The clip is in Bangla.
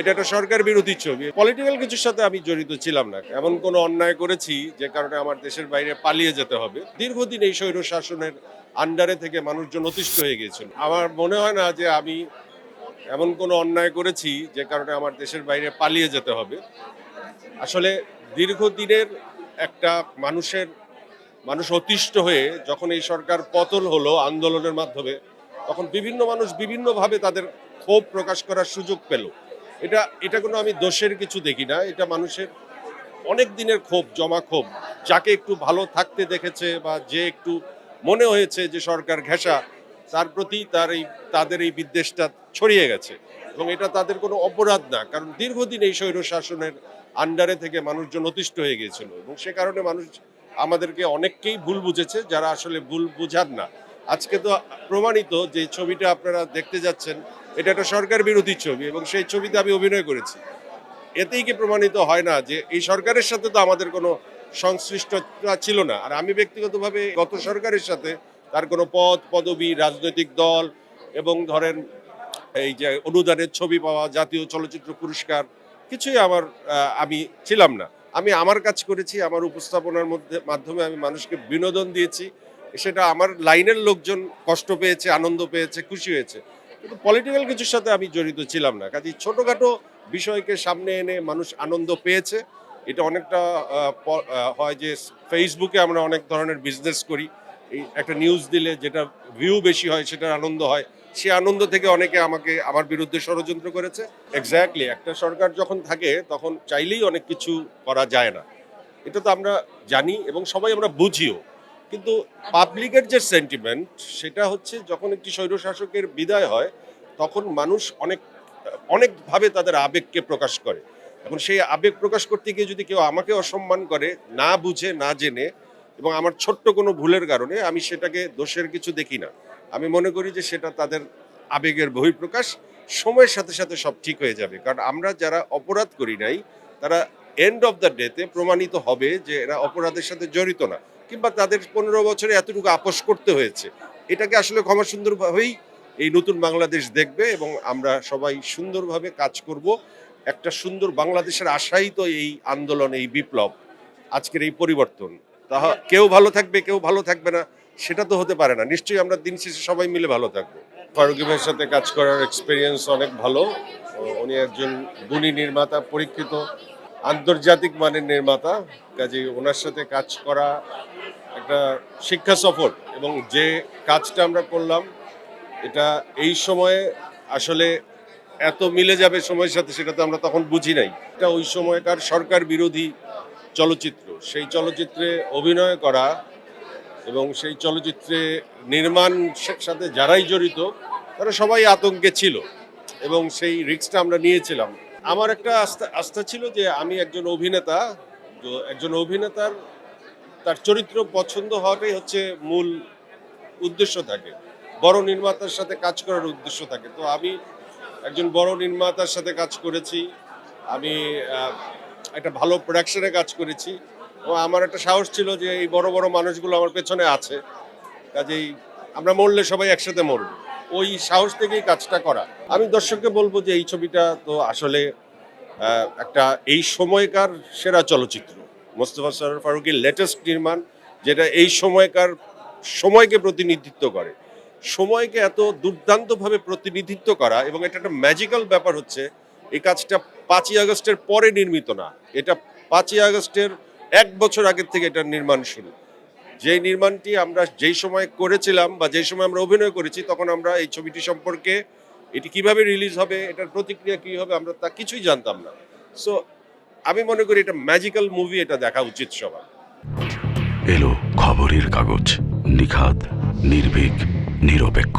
এটা একটা সরকার বিরোধী ছবি। পলিটিক্যাল কিছুর সাথে আমি জড়িত ছিলাম না। এমন কোনো অন্যায় করেছি যে কারণে আমার দেশের বাইরে পালিয়ে যেতে হবে। দীর্ঘদিন এই স্বৈর শাসনের আন্ডারে থেকে মানুষজন অতিষ্ঠ হয়ে গিয়েছিল। আমার মনে হয় না যে আমি এমন কোনো অন্যায় করেছি যে কারণে আমার দেশের বাইরে পালিয়ে যেতে হবে। আসলে দীর্ঘদিনের একটা মানুষের, মানুষ অতিষ্ঠ হয়ে যখন এই সরকার পতন হলো আন্দোলনের মাধ্যমে, তখন বিভিন্ন মানুষ বিভিন্নভাবে তাদের ক্ষোভ প্রকাশ করার সুযোগ পেল। এটা এটা কোনো আমি দোষের কিছু দেখি না, এটা মানুষের অনেক দিনের ক্ষোভ, জমা ক্ষোভ, যাকে একটু ভালো থাকতে দেখেছে বা যে একটু মনে হয়েছে যে সরকার ঘেঁষা, তার প্রতি তার এই, তাদের এই বিদ্বেষটা ছড়িয়ে গেছে। এবং এটা তাদের কোনো অপরাধ না, কারণ দীর্ঘদিন এই স্বৈর শাসনের আন্ডারে থেকে মানুষজন অতিষ্ঠ হয়ে গিয়েছিল। এবং সে কারণে মানুষ আমাদেরকে অনেককেই ভুল বুঝেছে, যারা আসলে ভুল বুঝার না। আজকে তো প্রমাণিত যে ছবিটা আপনারা দেখতে যাচ্ছেন এটা একটা সরকার বিরোধী ছবি এবং সেই ছবিতে আমি অভিনয় করেছি। এতেই কি প্রমাণিত হয় না যে এই সরকারের সাথে তো আমাদের কোনো সংশ্লিষ্টতা ছিল না। আর আমি ব্যক্তিগতভাবে গত সরকারের সাথে তার কোনো পদ, পদবি, রাজনৈতিক দল এবং ধরেন এই যে অনুদানের ছবি পাওয়া, জাতীয় চলচ্চিত্র পুরস্কার, কিছুই আমার আমি ছিলাম না। আমি আমার কাজ করেছি, আমার উপস্থাপনার মধ্যে, মাধ্যমে আমি মানুষকে বিনোদন দিয়েছি। সেটা আমার লাইনের লোকজন কষ্ট পেয়েছে, আনন্দ পেয়েছে, খুশি হয়েছে। কিন্তু পলিটিক্যাল কিছুর সাথে আমি জড়িত ছিলাম না। কাজে ছোটোখাটো বিষয়কে সামনে এনে মানুষ আনন্দ পেয়েছে। এটা অনেকটা হয় যে ফেসবুকে আমরা অনেক ধরনের বিজনেস করি। এই একটা নিউজ দিলে যেটা ভিউ বেশি হয়, সেটার আনন্দ হয়। সে আনন্দ থেকে অনেকে আমাকে আমার বিরুদ্ধে ষড়যন্ত্র করেছে। এক্স্যাক্টলি একটা সরকার যখন থাকে, তখন চাইলেই অনেক কিছু করা যায় না। এটা তো আমরা জানি এবং সবাই আমরা বুঝিও। কিন্তু পাবলিকের যে সেন্টিমেন্ট সেটা হচ্ছে যখন একটি স্বৈরশাসকের বিদায় হয়, তখন মানুষ অনেক, অনেকভাবে তাদের আবেগকে প্রকাশ করে। এখন সেই আবেগ প্রকাশ করতে গিয়ে যদি কেউ আমাকে অসম্মান করে, না বুঝে, না জেনে, এবং আমার ছোট্ট কোনো ভুলের কারণে আমি সেটাকে দোষের কিছু দেখি না, আমি মনে করি যে সেটা তাদের আবেগের বহিঃপ্রকাশ, সময়ের সাথে সাথে সব ঠিক হয়ে যাবে। কারণ আমরা যারা অপরাধ করি নাই, তারা এন্ড অফ দ্য ডেতে প্রমাণিত হবে যে এরা অপরাধের সাথে জড়িত না। কিংবা তাদের পনেরো বছরে এতটুকু আপোষ করতে হয়েছে, এটাকে আসলে ক্ষমা সুন্দরভাবেই এই নতুন বাংলাদেশ দেখবে এবং আমরা সবাই সুন্দরভাবে কাজ করব। একটা সুন্দর বাংলাদেশের আশাই তো এই আন্দোলন, এই বিপ্লব, আজকের এই পরিবর্তন। তাহা কেউ ভালো থাকবে, কেউ ভালো থাকবে না, সেটা তো হতে পারে না। নিশ্চয়ই আমরা দিন শেষে সবাই মিলে ভালো থাকব। ফারুকি ভাইয়ের সাথে কাজ করার এক্সপিরিয়েন্স অনেক ভালো। উনি একজন গুণী নির্মাতা, পরীক্ষিত। আন্তর্জাতিক মানের নির্মাতা, কাজে ওনার সাথে কাজ করা একটা শিক্ষা সফর এবং যে কাজটা আমরা করলাম, এটা এই সময়ে আসলে এত মিলে যাবে সময়ের সাথে সেটা তো আমরা তখন বুঝি নাই। এটা ওই সময়কার সরকার বিরোধী চলচ্চিত্র। সেই চলচ্চিত্রে অভিনয় করা এবং সেই চলচ্চিত্রে নির্মাণ সাথে যারাই জড়িত, তারা সবাই আতঙ্কে ছিল এবং সেই রিক্সটা আমরা নিয়েছিলাম। আমার একটা আস্থা আস্থা ছিল যে আমি একজন অভিনেতা, তো একজন অভিনেতার তার চরিত্র পছন্দ হওয়াটাই হচ্ছে মূল উদ্দেশ্য থাকে। বড় নির্মাতার সাথে কাজ করার উদ্দেশ্য থাকে। তো আমি একজন বড় নির্মাতার সাথে কাজ করেছি। আমি একটা ভালো প্রোডাকশনে কাজ করেছি। এবং আমার একটা সাহস ছিল যে এই বড় বড় মানুষগুলো আমার পেছনে আছে। কাজেই আমরা মরলে সবাই একসাথে মরব। ওই সাহস থেকেই কাজটা করা। আমি দর্শককে বলব যে এই ছবিটা তো আসলে একটা এই সময়কার সেরা চলচ্চিত্র। মোস্তফা সরোয়ার ফারুকের লেটেস্ট নির্মাণ, যেটা এই সময়কার সময়কে প্রতিনিধিত্ব করে। সময়কে এত দুর্দান্তভাবে প্রতিনিধিত্ব করা এবং এটা একটা ম্যাজিক্যাল ব্যাপার হচ্ছে, এই কাজটা পাঁচই আগস্টের পরে নির্মিত না। এটা পাঁচই আগস্টের এক বছর আগের থেকে এটার নির্মাণ শুরু। যে নির্মাণটি আমরা যেই সময় করেছিলাম বা যেই সময় আমরা অভিনয় করেছি, তখন আমরা এই ছবিটি সম্পর্কে এটি কীভাবে রিলিজ হবে, এটার প্রতিক্রিয়া কী হবে, আমরা তা কিছুই জানতাম না। সো আমি মনে করি এটা ম্যাজিক্যাল মুভি এটা দেখা উচিত সবার। এলো খবরের কাগজ নিখাত নির্ভীক, নিরপেক্ষ।